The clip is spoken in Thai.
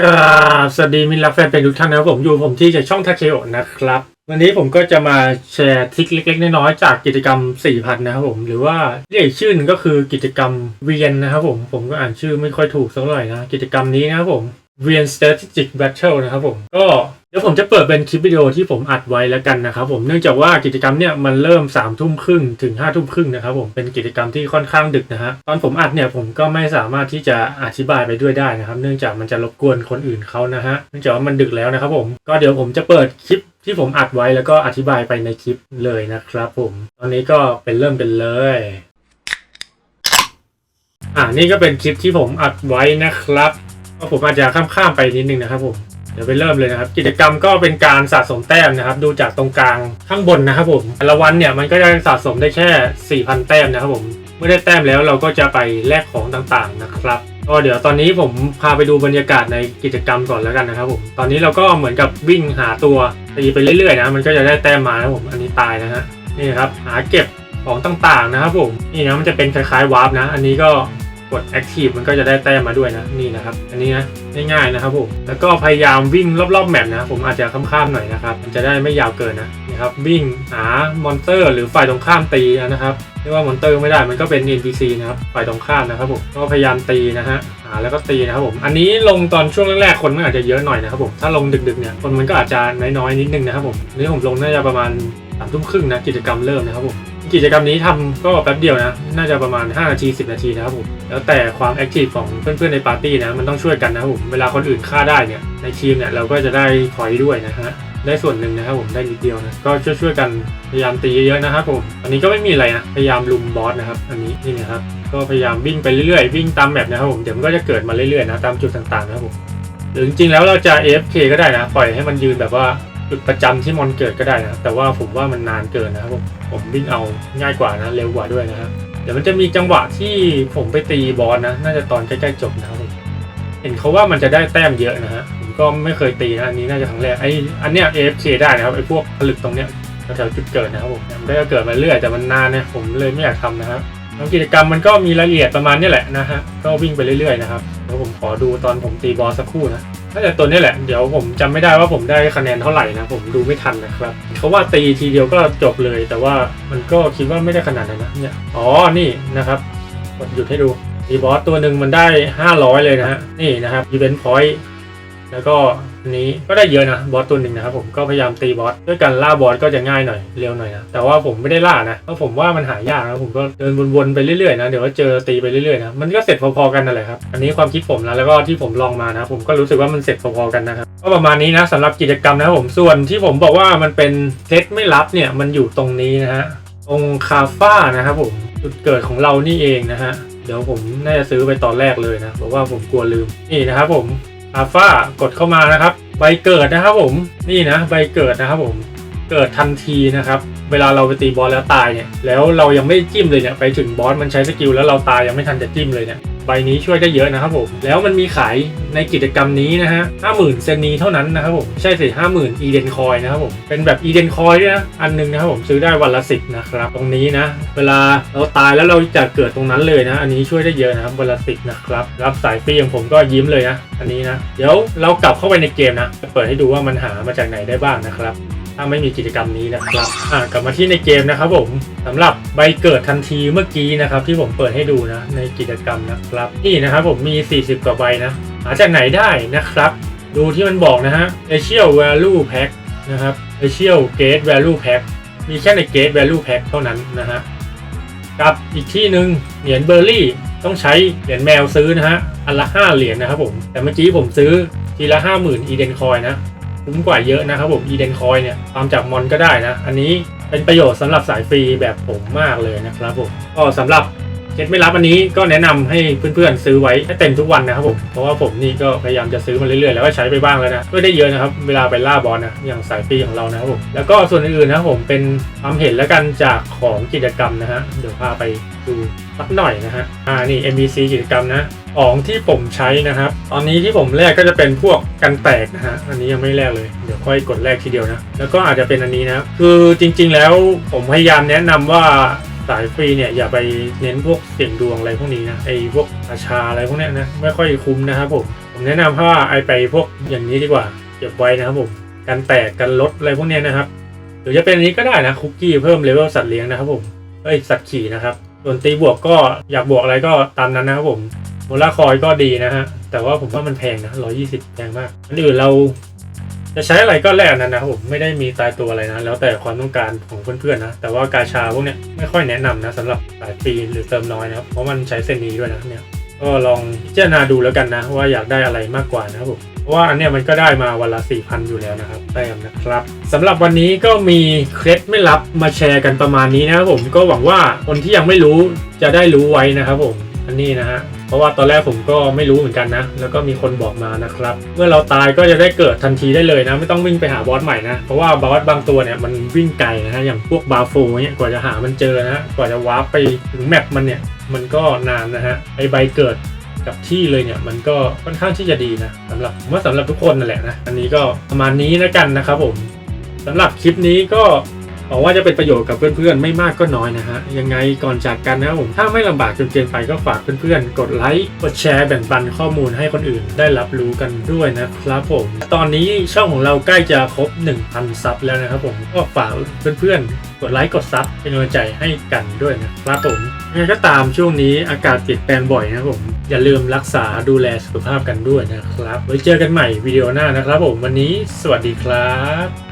กราบสวัสดีมิลลาแฟนเป็นทุกท่านนะครับผมอยู่ผมที่จากช่องทัชเชโอนะครับ วันนี้ผมก็จะมาแชร์ทิกเล็กๆน้อยๆจากกิจกรรม 4,000 นะครับผม หรือว่าเรียกอีกชื่อหนึงก็คือกิจกรรมเวียนนะครับผม ผมก็อ่านชื่อไม่ค่อยถูกสักหน่อยนะ กิจกรรมนี้นะครับผมเวียน strategic battle นะครับผม ก็ ดี๋ยวผมจะเปิดเป็นคลิปวิดีโอที่ผมอัดไว้แล้วกันนะครับผมเนื่องจากว่ากิจกรรมเนี่ยมันเริ่ม3ามทุ่มครึ่งถึง5้าทุ่มครึ่งนะครับผมเป็นกิจกรรมที่ค่อนข้างดึกนะฮะตอนผมอัดเนี่ยผมก็ไม่สามารถที่จะอธิบายไปด้วยได้นะครับเนื่องจากมันจะรบกวนคนอื่นเขานะฮะเนื่องจากว่ามันดึกแล้วนะครับผมก็เดี๋ยวผมจะเปิดคลิปที่ผมอัดไว้แล้วก็อธิบายไปในคลิปเลยนะครับผมตอนนี้ก็เป็นเริ่มเป็นเลยอ่านี่ก็เป็นคลิปที่ผมอัดไว้นะครับก็ผมอาจจะข้ามๆไปนิดนึงนะครับผม เดี๋ยวไปเริ่มเลยนะครับ กิจกรรมก็เป็นการสะสมแต้มนะครับ ดูจากตรงกลางข้างบนนะครับผมแต่ละวันเนี่ยมันก็จะสะสมได้แค่ 4,000 แต้มนะครับผมเมื่อได้แต้มแล้วเราก็จะไปแลกของต่างๆนะครับก็เดี๋ยวตอนนี้ผมพาไปดูบรรยากาศในกิจกรรมก่อนแล้วกันนะครับผมตอนนี้เราก็เหมือนกับวิ่งหาตัวตีไปเรื่อยๆนะมันก็จะได้แต้มมานะผมอันนี้ตายนะฮะนี่ครับหาเก็บของต่างๆนะครับผมนี่นะมันจะเป็นคล้ายๆวาร์ปนะ อันนี้ก็ กด Active มันก็จะได้แต้มมาด้วยนะนี่นะครับ อันนี้นะง่ายๆนะครับผมแล้วก็พยายามวิ่งรอบๆแมปนะผมอาจจะข้ามๆหน่อยนะครับมันจะได้ไม่ยาวเกินนะนี่ครับวิ่งหามอนเตอร์ หรือฝ่ายตรงข้ามตีนะครับเรียกว่ามอนเตอร์ไม่ได้มันก็เป็น NPC นะครับฝ่ายตรงข้ามนะครับผมก็พยายามตีนะฮะหาแล้วก็ตีนะครับผมอันนี้ลงตอนช่วงแรกๆคนมันอาจจะเยอะหน่อยนะครับผมถ้าลงดึกๆเนี่ยคนมันก็อาจจะน้อยๆนิดนึงนะครับผมนนี้ผมลงน่าจะประมาณสามทุ่มครึ่งนะกิจกรรมเริ่มนะครับผม กิจกรรมนี้ทำก็แป๊บเดียวนะ น่าจะประมาณ 5 นาที 10 นาทีนะครับผม แล้วแต่ความแอคทีฟของเพื่อนๆในปาร์ตี้นะ มันต้องช่วยกันนะครับผม เวลาคนอื่นฆ่าได้เนี่ย ในทีมเนี่ยเราก็จะได้พอยด้วยนะฮะ ได้ส่วนหนึ่งนะครับผม ได้นิดเดียวนะ ก็ช่วยๆกันพยายามตีเยอะๆนะครับผม อันนี้ก็ไม่มีอะไรนะ พยายามลุมบอสนะครับ อันนี้นี่นะครับ ก็พยายามวิ่งไปเรื่อยๆ วิ่งตามแมปนะครับผม เดี๋ยวมันก็จะเกิดมาเรื่อยๆนะ ตามจุดต่างๆนะครับผมหรือจริงๆแล้วเราจะ AFK ก็ได้นะ ปล่อยให้มันยืนแบบว่า จุดประจำที่มอนเกิดก็ได้นะแต่ว่าผมว่ามันนานเกินนะครับผมผมวิ่งเอาง่ายกว่านะเร็วกว่าด้วยนะครับเดี๋ยวมันจะมีจังหวะที่ผมไปตีบอสนะ น่าจะตอนใกล้ๆจบนะครับผมเห็นเขาว่ามันจะได้แต้มเยอะนะฮะผมก็ไม่เคยตีนะอันนี้น่าจะครั้งแรกไออันเนี้ย AFK ได้นะครับไอพวกผลึกตรงเนี้ยแถวๆจุดเกิดนะครับผมมันก็เกิดมาเรื่อยแต่มันนานเนี่ยผมเลยไม่อยากทำนะครับแล้วกิจกรรมมันก็มีรายละเอียดประมาณนี้แหละนะฮะก็วิ่งไปเรื่อยๆนะครับเดี๋ยวผมขอดูตอนผมตีบอสสักครู่นะ น่าจะตัวนี้แหละ เดี๋ยวผมจำไม่ได้ว่าผมได้คะแนนเท่าไหร่นะ ผมดูไม่ทันนะครับเขาว่าตีทีเดียวก็จบเลย แต่ว่ามันก็คิดว่าไม่ได้ขนาดนั้นนะเนี่ยอ๋อนี่นะครับกดหยุดให้ดูตีบอสตัวหนึ่งมันได้ 500 เลยนะฮะนี่นะครับอีเวนต์พอยต์ แล้วก็อันนี้ก็ได้เยอะนะบอสตัวหนึ่งนะครับผมก็พยายามตีบอสด้วยกันล่าบอสก็จะง่ายหน่อยเร็วหน่อยนะแต่ว่าผมไม่ได้ล่านะเพราะผมว่ามันหายากนะผมก็เดินวนๆไปเรื่อยๆนะเดี๋ยวก็เจอตีไปเรื่อยๆนะมันก็เสร็จพอๆกันนั่นแหละครับอันนี้ความคิดผมนะแล้วก็ที่ผมลองมานะผมก็รู้สึกว่ามันเสร็จพอๆกันนะครับก็ประมาณนี้นะสำหรับกิจกรรมนะครับผมส่วนที่ผมบอกว่ามันเป็นเซตไม่รับเนี่ยมันอยู่ตรงนี้นะฮะตรงคาฟ้านะครับผมจุดเกิดของเรานี่เองนะฮะเดี๋ยวผมน่าจะซื้อไปตอนแรกเลยนะเพราะว่าผมกลัวลืมนี่นะครับผม อัลฟากดเข้ามานะครับ ใบเกิดนะครับผมนี่นะใบเกิดนะครับผมเกิดทันทีนะครับ เวลาเราไปตีบอสแล้วตายเนี่ย แล้วเรายังไม่จิ้มเลยเนี่ย ไปถึงบอสมันใช้สกิลแล้วเราตายยังไม่ทันจะจิ้มเลยเนี่ย ใบนี้ช่วยได้เยอะนะครับผมแล้วมันมีขายในกิจกรรมนี้นะฮะห้าหมื่นเซนนีเท่านั้นนะครับผมใช่สิห้าหมื่นอีเดนคอยนะครับผมเป็นแบบอีเดนคอยด้วยนะอันหนึงนะครับผมซื้อได้วันละสิบนะครับตรงนี้นะ เวลาเราตายแล้วเราจะเกิดตรงนั้นเลยนะ อันนี้ช่วยได้เยอะนะครับวันละสิบนะครับรับสายฟรีอย่างผมก็ยิ้มเลยนะอันนี้นะ เดี๋ยวเรากลับเข้าไปในเกมนะจะเปิดให้ดูว่ามันหามาจากไหนได้บ้างนะครับ ถ้าไม่มีกิจกรรมนี้นะครับอ่ากลับมาที่ในเกมนะครับผมสำหรับใบเกิดทันทีเมื่อกี้นะครับที่ผมเปิดให้ดูนะในกิจกรรมนะครับนี่นะครับผมมี 40 กว่าใบนะหาจากไหนได้นะครับ ดูที่มันบอกนะฮะ Special Value Pack นะครับ Special Gate Value Pack มีแค่ใน Gate Value Pack เท่านั้นนะฮะกับอีกที่หนึ่งเหรียญเบอร์รี่ต้องใช้เหรียญแมวซื้อนะฮะอันละ 5 เหรียญนะครับผมแต่เมื่อกี้ผมซื้อทีละ 50,000 อีเดนคอยนะ คุ้มกว่าเยอะนะครับผมอีเดนคอยเนี่ยตามจากมอนก็ได้นะ อันนี้เป็นประโยชน์สำหรับสายฟรีแบบผมมากเลยนะครับผมก็สำหรับ เคสไม่รับอันนี้ก็แนะนำให้เพื่อนๆซื้อไว้ให้เต็มทุกวันนะครับผมเพราะว่าผมนี่ก็พยายามจะซื้อมาเรื่อยๆแล้วก็ใช้ไปบ้างแล้วนะก็ได้เยอะนะครับเวลาไปล่าบอลนะอย่างสายฟรีของเรานะครับผมแล้วก็ส่วนอื่นๆนะผมเป็นความเห็นแล้วกันจากของกิจกรรมนะฮะเดี๋ยวพาไปดูสักหน่อยนะฮะอ่านี่ MBC กิจกรรมนะของที่ผมใช้นะครับ ตอนนี้ที่ผมแลกก็จะเป็นพวกกันแตกนะฮะ อันนี้ยังไม่แลกเลย เดี๋ยวค่อยกดแลกทีเดียวนะ แล้วก็อาจจะเป็นอันนี้นะ คือจริงๆแล้วผมพยายามแนะนำว่า สายฟรีเนี่ยอย่าไปเน้นพวกเสี่ยงดวงอะไรพวกนี้นะไอ้พวกอาชาอะไรพวกเนี้ยนะไม่ค่อยคุ้มนะครับผมผมแนะนำว่าไอไปพวกอย่างนี้ดีกว่าเก็บไว้นะครับผมกันแตกกันลดอะไรพวกเนี้ยนะครับหรือจะเป็นอันนี้ก็ได้นะคุกกี้เพิ่มเลเวลสัตว์เลี้ยงนะครับผมเอ้ยสัตว์ขี่นะครับส่วนตีบวกก็อยากบวกอะไรก็ตามนั้นนะครับผมโมล่าคอยก็ดีนะฮะแต่ว่าผมว่ามันแพงนะร้อยี่สิบแพงมากอันอื่นเรา จะใช้อะไรก็แลกอันนั้นนะผมไม่ได้มีตายตัวอะไรนะ แล้วแต่ความต้องการของเพื่อนๆนะ แต่ว่ากาชาพวกเนี้ยไม่ค่อยแนะนำนะสำหรับสายปีหรือเติมน้อยนะครับเพราะมันใช้เส้นนี้ด้วยนะเนี่ยก็ลองพิจารณาดูแล้วกันนะ ว่าอยากได้อะไรมากกว่านะครับผมเพราะว่าอันเนี้ยมันก็ได้มาวันละ4 0 0 0อยู่แล้วนะครับแต้มนะครับสำหรับวันนี้ก็มีเคล็ดไม่ลับมาแชร์กันประมาณนี้นะครับผมก็หวังว่าคนที่ยังไม่รู้จะได้รู้ไว้นะครับผม อันนี้นะฮะ เพราะว่าตอนแรกผมก็ไม่รู้เหมือนกันนะ แล้วก็มีคนบอกมานะครับ เมื่อเราตายก็จะได้เกิดทันทีได้เลยนะ ไม่ต้องวิ่งไปหาบอสใหม่นะ เพราะว่าบอสบางตัวเนี่ยมันวิ่งไกลนะฮะ อย่างพวกบาโฟเนี่ยกว่าจะหามันเจอนะฮะ กว่าจะวาร์ปไปถึงแมปมันเนี่ย มันก็นานนะฮะ ไอใบเกิดกับที่เลยเนี่ยมันก็ค่อนข้างที่จะดีนะสำหรับผมว่าสำหรับทุกคนนั่นแหละนะ อันนี้ก็ประมาณนี้นะกันนะครับผมสำหรับคลิปนี้ก็ หวังว่าจะเป็นประโยชน์กับเพื่อนๆ ไม่มากก็น้อยนะฮะ ยังไงก่อนจากกันนะครับผม ถ้าไม่ลำบากจนเกินไปก็ฝากเพื่อนๆ กดไลค์ กดแชร์ แบ่งปันข้อมูลให้คนอื่นได้รับรู้กันด้วยนะครับผม ตอนนี้ช่องของเราใกล้จะครบ 1,000 ซับแล้วนะครับผม ก็ฝากเพื่อนๆ กดไลค์ กดซับเป็นกำลังใจให้กันด้วยนะครับผมยังไงก็ตามช่วงนี้อากาศเปลี่ยนแปลงบ่อยนะครับผม อย่าลืมรักษาดูแลสุขภาพกันด้วยนะครับ ไว้เจอกันใหม่วิดีโอหน้านะครับผม วันนี้สวัสดีครับ